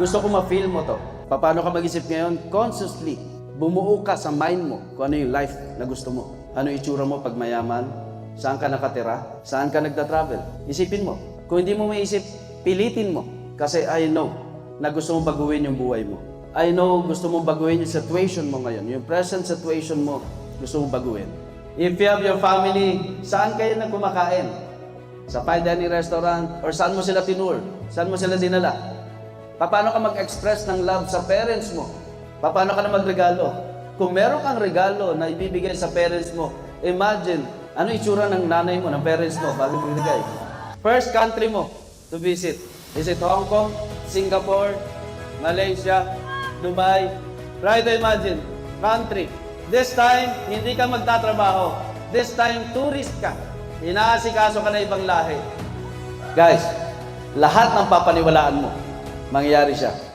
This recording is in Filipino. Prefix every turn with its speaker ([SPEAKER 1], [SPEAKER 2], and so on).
[SPEAKER 1] Gusto ko ma-feel mo to. Paano ka mag-isip ngayon? Consciously, bumuo ka sa mind mo kung ano yung life na gusto mo. Ano itsura mo pag mayaman? Saan ka nakatira? Saan ka nagta-travel? Isipin mo. Kung hindi mo maisip, pilitin mo. Kasi I know na gusto mong baguhin yung buhay mo. I know gusto mong baguhin yung situation mo ngayon. Yung present situation mo, gusto mong baguhin. If you have your family, saan kayo na kumakain? Sa fine dining restaurant? Or saan mo sila tinur? Saan mo sila dinala? Paano ka mag-express ng love sa parents mo? Paano ka na magregalo? Kung meron kang regalo na ibibigay sa parents mo, imagine, ano itsura ng nanay mo, ng parents mo, bago ibigay? First country mo to visit. Is it Hong Kong, Singapore, Malaysia, Dubai? Try to imagine, country. This time, hindi ka magtatrabaho. This time, tourist ka. Inaasikaso ka na ibang lahi. Guys, lahat ng papaniwalaan mo, mangyayari siya.